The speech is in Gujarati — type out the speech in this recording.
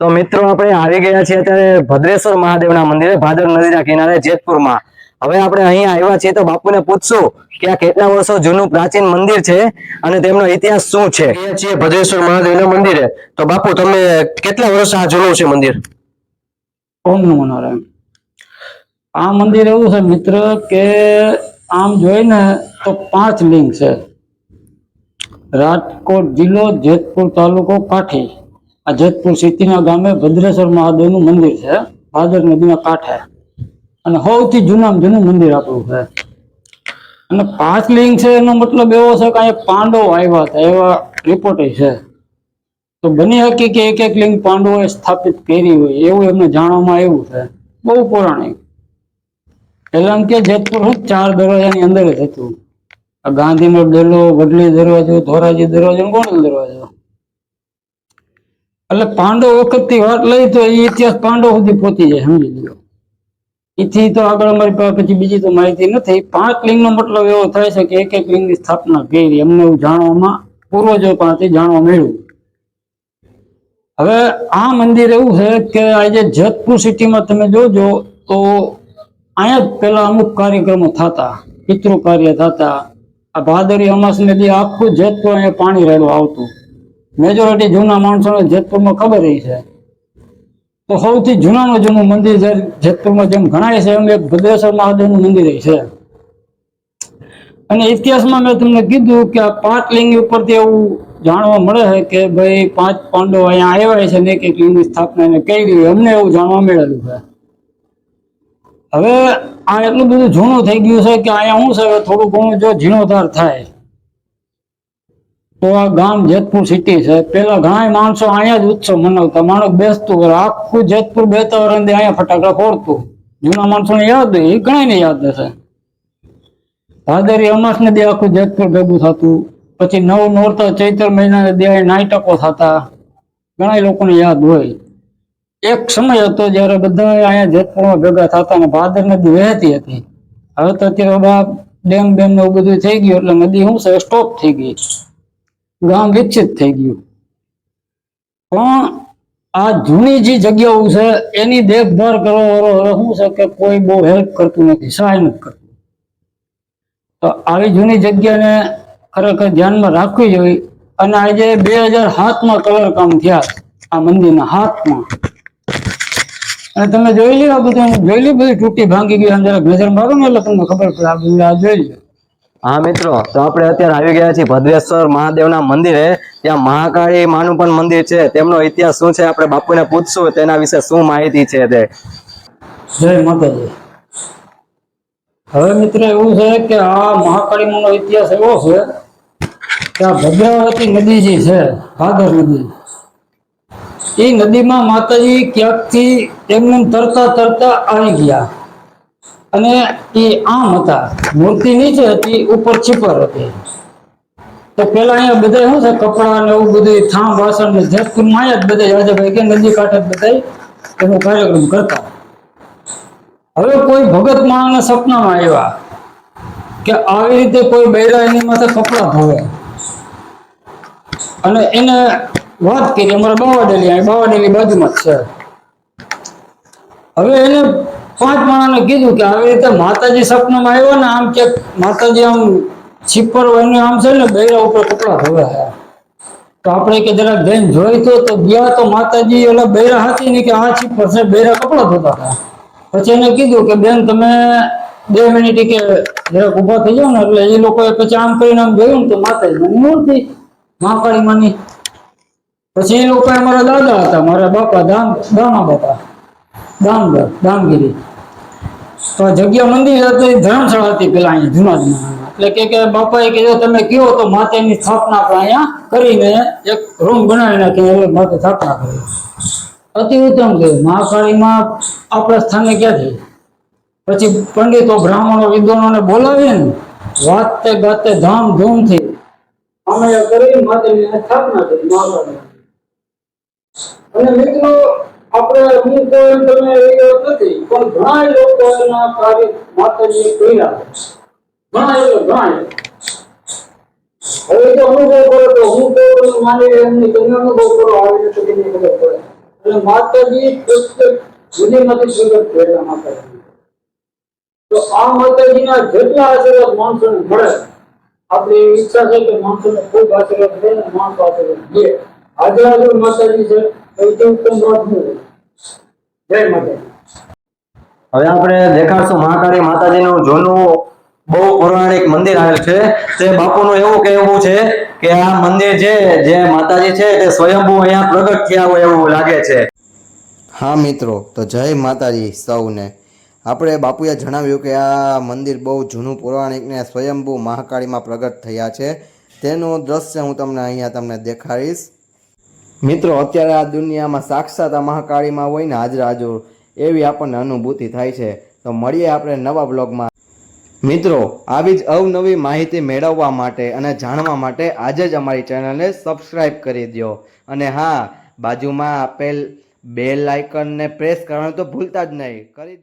તો મિત્રો આપણે આવી ગયા છીએ અત્યારે ભદ્રેશ્વર મહાદેવના મંદિરે ભાદર નદીના કિનારે જેતપુરમાં. હવે આપણે અહીંયા આવ્યા છીએ તો બાપુને પૂછશું કે આ કેટલા વર્ષો જૂનું પ્રાચીન મંદિર છે અને તેમનો ઇતિહાસ શું છે? છીએ ભદ્રેશ્વર મહાદેવના મંદિરે. તો બાપુ તમે કેટલા વર્ષ આ જૂનું છે મંદિર? ઓમ નમો નારાયણ. આ મંદિર એવું છે મિત્ર કે આમ જોઈને તો પાંચ લિંગ છે. રાજકોટ જિલ્લો જેતપુર તાલુકો કાઠી. આ જેતપુર સિટીના ગામે ભદ્રેશ્વર મહાદેવનું મંદિર છે. ભાદર નદીના કાંઠે. અને સૌથી જૂનામાં જૂનું મંદિર આપણું છે. અને પાંચ લિંગ છે એનો મતલબ એવો છે કે અહીંયા પાંડવો આવ્યા હતા, એવા રિપોર્ટ છે. તો બની શકે કે એક એક લિંગ પાંડવોએ સ્થાપિત કરી હોય, એવું એમને જાણવામાં આવ્યું છે. બહુ પૌરાણિક. પેલા કે જેતપુર ચાર દરવાજાની અંદર જ હતું. ગાંધીનો ડેલો વડલી દરવાજો, ધોરાજી દરવાજો કોણ દરવાજો. એટલે પાંડવ વખતથી વાત લઈ તો એ ઇતિહાસ પાંડવ સુધી પહોંચી જાય, સમજી લો એથી તો આગળ અમારી પાસે પછી બીજી તો માહિતી નથી. પાંચ લિંગનો મતલબ એવો થાય છે કે એક એક લિંગની સ્થાપના કરી. એમને એવું જાણવામાં પૂર્વજો પાસેથી જાણવા મળ્યું. હવે આ મંદિર એવું છે કે આજે જેતપુર સિટીમાં તમે જોજો તો અહીંયા જ પેલા અમુક કાર્યક્રમો થતા પિતૃ કાર્ય થતા. આ ભાદરી અમાસ નદી આખું જેતપુર અહીંયા પાણી રેડવા આવતું. મેજોરિટી જૂના માણસોને જેતપુરમાં ખબર રહી છે. તો સૌથી જૂનામાં જૂનું મંદિર જે જેતપુરમાં જેમ ગણાય છે, એમ એક ભદ્રેશ્વર મહાદેવનું મંદિર છે. અને ઇતિહાસમાં મેં તમને કીધું કે આ પાંચ લિંગ ઉપરથી એવું જાણવા મળે છે કે ભાઈ પાંચ પાંડવો અહીંયા આવ્યા છે ને એક એક લિંગની સ્થાપના એને કરી અમને એવું જાણવા મળેલું છે. હવે આ એટલું બધું જૂનું થઈ ગયું છે કે અહીંયા શું છે? થોડું ઘણું જો ઝીણોધાર થાય. તો આ ગામ જેતપુર સિટી છે. પેલા ઘણા માણસો અહીંયા જ ઉત્સવ મનાવતા. માણસ બેસતું હોય આખું જેતપુર બેતા વર્ષથી અહીંયા ફટાકડા ફોડતું. જૂના માણસોને યાદ હોય. એ ઘણાને યાદ હશે. ભાદરી અમાસ ને દી આખું જેતપુર ભેગું થતું. પછી નવ નોરતા ચૈત્ર મહિના દી નાટકો થતા. ઘણા લોકોને યાદ હોય. એક સમય હતો જ્યારે બધા અહીંયા જેતપુરમાં ભેગા થતા ને ભાદર નદી વહેતી હતી. હવે તો અત્યારે બધા ડેમ બેમ ને એવું બધું થઈ ગયું. એટલે નદી શું છે? સ્ટોપ થઈ ગઈ. ગામ વિકસિત થઈ ગયું. પણ આ જૂની જે જગ્યાઓ છે, એની દેખભાળ કરવા શું છે કે કોઈ બહુ હેલ્પ કરતું નથી, સહાય નથી કરતું. તો આવી જૂની જગ્યાને ખરેખર ધ્યાનમાં રાખવી જોઈએ અને આજે બે હજાર સાતમાં કલર કામ થયા આ મંદિરના હાથમાં. અને તમે જોઈ લ્યો આ બધું જોઈ લ્યો, બધી તૂટી ભાંગી ગઈ અંદર નજર મારો ને એટલે તમને ખબર પડે, આ બધું આ જોઈ લ્યો. હા, મિત્રો, તો આપણે અત્યારે આવી ગયા છીએ ભદ્રેશ્વર મહાદેવના મંદિરે. ત્યાં મહાકાળી માનું પણ મંદિર છે. તેમનો ઇતિહાસ શું છે આપણે બાપુને પૂછશું, તેના વિશે શું માહિતી છે તે? જય માતાજી. હવે મિત્ર એવું છે કે આ મહાકાળીનો ઇતિહાસ એવો છે કે આ ભદ્રાવતી નદી જે છે, ભાદર નદી એ નદીમાં માતાજી ક્યાંકથી એમને તરતા તરતા આવી ગયા. અને એ આમ હતા. મૂર્તિ નીચે હતી, ઉપર છીપર હતી. તો પેલા અહીંયા બધા શું છે, કપડા ને એવું બધું થામ વાસણ ને જેતપુરમાં જ બધા રાજાભાઈ કે નદી કાંઠે બધા એનો કાર્યક્રમ કરતા. હવે કોઈ ભગત માણસના સપનામાં આવ્યા કે આવી રીતે કોઈ બૈરા એની માથે કપડા ધોવે. અને એને વાત કરી, અમારા બાવાડેલી બાવાડેલી બાજુમાં જ છે. હવે એને પાંચ માણસને કીધું કે આવી રીતે માતાજી સપનામાં આવ્યો ને આમ કે માતાજી આમ છીપર વહીને આમ છે ને બૈરા ઉપર કપડા ધોવાયા તો આપણે કે જરાક જઈને જોઈ તો તો ગયા તો માતાજી ઓલા બૈરા હતી ને કે આ છીપર છે, બૈરા કપડા ધોતા હતા. પછી એને કીધું કે બેન તમે બે મિનિટ કે જરાક ઊભા થઈ જાઓ ને એટલે એ લોકોએ પછી આમ કરીને આમ જોયું ને તો માતાજી મૂર્તિ મહાકાળી માની. પછી એ લોકો મારા દાદા હતા, મારા બાપા દામ દામા બાપા દામગઢ, દામગીરી. તો જગ્યા મંદિર હતી, ધર્મશાળા હતી પેલા અહીંયા જૂના જમાનામાં એટલે કે કે બાપાએ કીધું, તમે કયો તો માતાની સ્થાપના પણ અહીંયા કરીને એક રૂમ બનાવી નાખીને હવે માતે સ્થાપના કરી. અતિ ઉત્તમ છે મહાકાળીમાં આપણા સ્થાને ક્યાંથી? પછી પંડિતો બ્રાહ્મણો, વિદ્વાનોને બોલાવીને વાતે ગાતે ધામધૂમથી અમે કરી માતાની સ્થાપના કરી, મહાકાળી. અને મિત્રો માતાજી કર્યા તો આ માતાજીના જેટલા આશીર્વાદ માણસોને મળે, આપણી ઈચ્છા છે કે માણસોને ખૂબ આશીર્વાદ મળે માણસો આશીર્વાદ લે આજે આજે માતાજી છે સૌથી ઉત્તમ વાત હવે આપણે દેખાડશું મહાકાળી માતાજીનું જૂનું બહુ પૌરાણિક મંદિર આવેલ છે. તે બાપુનું એવું કહેવું છે કે આ મંદિર છે જે માતાજી છે તે સ્વયંભૂ અહીંયા પ્રગટ થયા હોય એવું લાગે છે. હા મિત્રો તો જય માતાજી સૌને. આપણે બાપુએ જણાવ્યું કે આ મંદિર બહુ જૂનું પૌરાણિક ને સ્વયંભૂ મહાકાળીમાં પ્રગટ થયા છે. તેનું દ્રશ્ય હું તમને અહીંયા તમને દેખાડીશ. મિત્રો, અત્યારે આ દુનિયામાં સાક્ષાત આ મહાકાળીમાં હોય ને હાજર હાજર એવી આપણને અનુભૂતિ થાય છે. તો મળીએ આપણે નવા બ્લોગમાં મિત્રો, આવી જ અવનવી માહિતી મેળવવા માટે અને જાણવા માટે આજે જ અમારી ચેનલને સબસ્ક્રાઇબ કરી દો અને હા, બાજુમાં આપેલ બેલ આઇકનને પ્રેસ કરવાનું તો ભૂલતા જ નહીં. કરી.